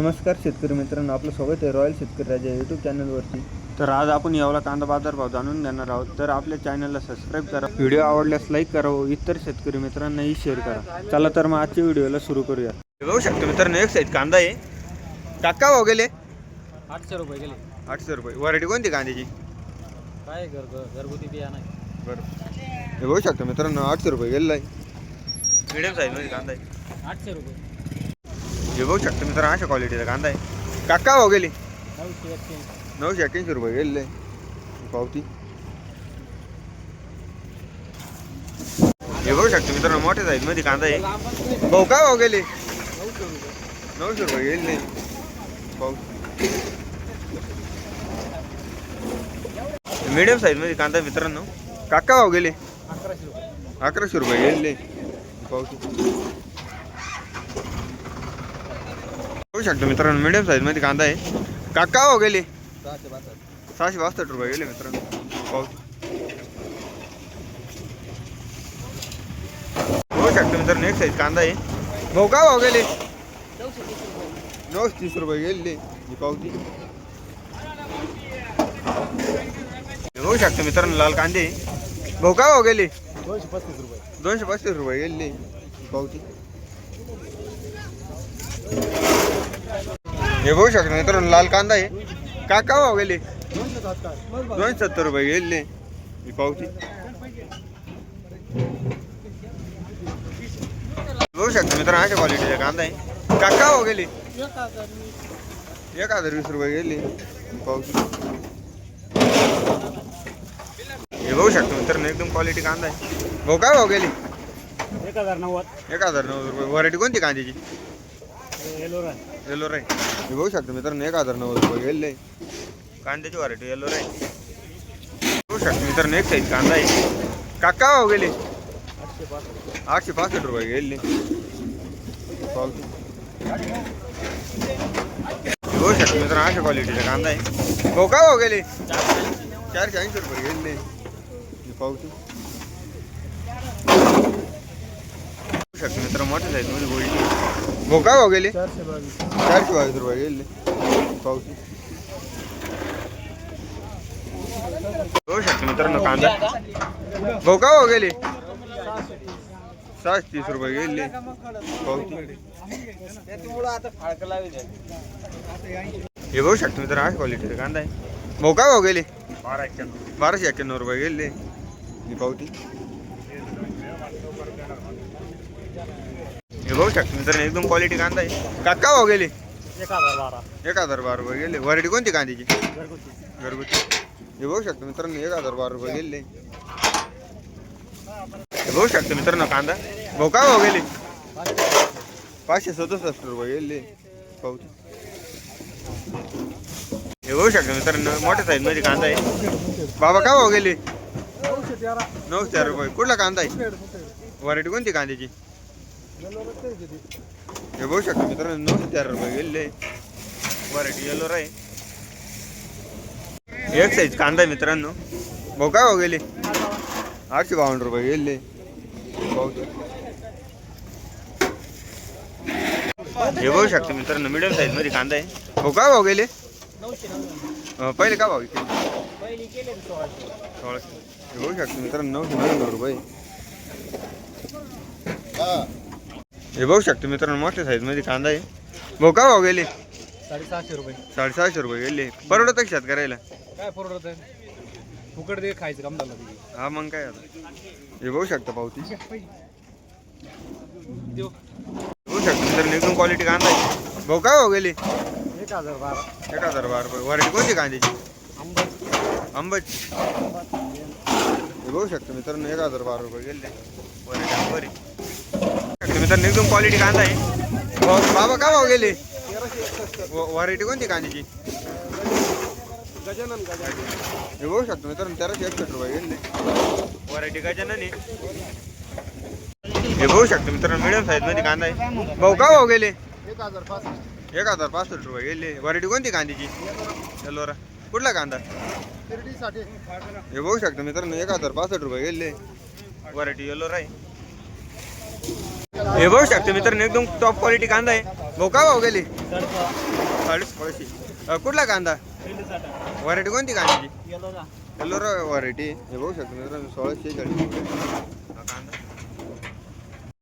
नमस्कार शेतकरी मित्रांनो आपलं स्वागत आहे रॉयल शेतकरी राजा यूट्यूब चॅनलवरती तर आज आपण यावला कांदा बाजार भाव जाणून देणार आहोत. तर आपल्या चॅनलला सबस्क्राईब करा. व्हिडिओ आवडल्यास लाईक करा व इतर शेतकरी मित्रांनाही शेअर करा. चला तर मग आजच्या व्हिडिओला सुरू करूया. बघू शकतो मित्रांनो एक साईज कांदा आहे. काका भाव गेले? आठशे रुपये गेले. आठशे रुपये. व्हरायटी कोणती कांद्याची? काय घर घरगुती आहे बरं. हे बघू शकतो मित्रांनो आठशे रुपये गेलेला आहे. मिडियम साईजमध्ये कांदा आहे. आठशे रुपये. हे बघू शकतो मित्रांनो अशा क्वालिटीचा कांदा आहे. काका हो गेले. नऊशे अठ्ठ्याऐंशी रुपये गेले पावती. हे बघू शकतो मित्रांनो मोठ्या साईजमध्ये कांदा आहे. भाऊ काय भाव गेले? नऊशे रुपये नऊशे गेले पावती. मीडियम साईजमध्ये कांदा मित्रांनो. काका भाव गेले. अकराशे रुपये. अकराशे रुपये गेले पावती. बघू शकतो मित्रांनो. मीडियम साईजमध्ये कांदा आहे. काका भाव गेले. सहाशे बासष्ट. रुपये गेले मित्रांनो. पाऊस होऊ शकतो मित्रांनो. एक साईज कांदा आहे. भाऊ का भाव गेले? नऊशे तीस रुपये गेले. ही पावती होऊ शकतो मित्रांनो लाल कांदे. भाऊ का भाव गेले? दोनशे पस्तीस रुपये. दोनशे पस्तीस रुपये गेले. ही पावती हे बघू शकतो मित्रांनो लाल कांदा आहे. का का भाव गेले. दोनशे सत्तर रुपये गेले. ही पावती. बघू शकतो मित्रांनो अशा क्वालिटीचा कांदा आहे. काका हो गेले. एक हजार वीस रुपये गेले. पावती. हे बघू शकतो मित्रांनो एकदम क्वालिटी कांदा आहे. भाऊ काय भाव गेले? एक हजार नव्वद. एक हजार नव्वद रुपये. व्हरायटी कोणती कांद्याची? येलो राय हे बघू शकतो मित्रांनो एक हजार नव्वद रुपये गेले. कांद्याची व्हरायटी येलो रे. बघू शकतो मित्रांनो एक साईज कांदा आहे. काका भाव गेले. आठशे पासष्ट आठशे पासष्ट रुपये गेले. बघू शकतो मित्रांनो अशा क्वालिटीचा कांदा आहे. भाऊ का भाव हो गेले. चारशे ऐंशी रुपये गेले. पावती. शकतो मित्र मोठ्या साईजमध्ये गोळी भाऊ काय भाव गेले? चारशे बावीस. चारशे बावीस रुपये गेले. पावती बघू शकतो मित्रांनो कांदा. भाऊ का भाव गेले? सहाशे तीस रुपये गेले. पावती आता फाळक लावी हे बघू शकतो मित्रांनो आठ क्वालिटीचा कांदा आहे. भाऊ का भाव गेले? बारा एक्क्याण्णव. बाराशे एक्क्याण्णव रुपये गेले. ही पावती बघू शकतो. मित्रांनो एकदम क्वालिटी कांदा आहे. काका भाव गेले? एक हजार बारा एक हजार बारा रुपये गेले. व्हरायटी कोणती कांद्याची? घरगुती. घरगुती. हे बघू शकतो मित्रांनो एक हजार बारा रुपये गेले. हे बघू शकतो मित्रांनो कांदा. भाऊ काय भाव गेले? पाचशे सदुसष्ट रुपये गेले. पावती हे बघू शकतो मित्रांनो मोठ्या साईजमध्ये कांदा आहे. बाबा काय भाव गेले? नऊशे तेरा. नऊशे चार रुपये. कुठला कांदा आहे? व्हरायटी कोणती कांद्याची? हे बघू शकतो मित्रांनो नऊशे चार रुपये गेले व्हरायटी येलो आहे एक साईज कांदा आहे मित्रांनो भाऊ काय भाव गेले आठशे बावन्न रुपये गेले पावती हे बघू शकतो मित्रांनो मिडियम साईजमध्ये कांदा आहे भाऊ काय भाव गेले नऊशे नव्याण्णव अं, पहिले काय भाव विकले पहिली केले सोळाशे सोळाशे हे बघू शकतो मित्रांनो नऊशे नव्याण्णव रुपये हे बघू शकतो मित्रांनो मोठ्या साईजमध्ये कांदा आहे. भाऊ काय भाव गेले? साडेसहाशे रुपये. साडेसहाशे रुपये गेले. परवडत का शेतकऱ्याला? काय परवडत आहे? फुकट दे खायचं काम झालं. तुझी हा मग काय आता? हे बघू शकता पावती. देऊ बघू शकतो मित्रांनो एकदम क्वालिटी कांदा आहे. भाऊ काय भाव गेले? एक हजार बारा. एक हजार बारा रुपये. व्हरायटी कोणती कांद्याची? आंबट. आंबाची हे बघू शकतो मित्रांनो एक हजार बारा रुपये गेले. व्हरायटी आंबरी मित्रांनो एकदम क्वालिटी कांदा आहे. भाऊ- बाबा काय भाव गेले? व्हरायटी कोणती कांद्याची? गजानन गजानन. हे बघू शकतो मित्रांनो तेराशे एकसष्ट रुपये गेले. व्हरायटी गजानन हे बघू शकतो मित्रांनो मिडियम साईजमध्ये कांदा आहे. भाऊ काय भाव गेले? एक हजार पासष्ट एक हजार पासष्ट रुपये गेले. व्हरायटी कोणती कांद्याची? एलोरा कुठला कांदा? हे बघू शकतो मित्रांनो एक हजार पासष्ट रुपये गेले. व्हरायटी एलोरा आहे. हे बघू शकतो मित्रांनो एकदम टॉप क्वालिटी कांदा आहे. भाऊ का भाऊ गेली? साडे कुठला कांदा? व्हरायटी कोणती कांद्याची? कलर व्हरायटी हे बघू शकतो मित्रांनो सोळाशे चाळीस कांदा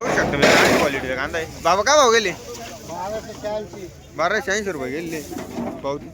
बघू शकतो मित्रांनो क्वालिटीचा कांदा आहे. बाबा का भाव गेले? बाराशे ऐंशी रुपये गेले. पावती.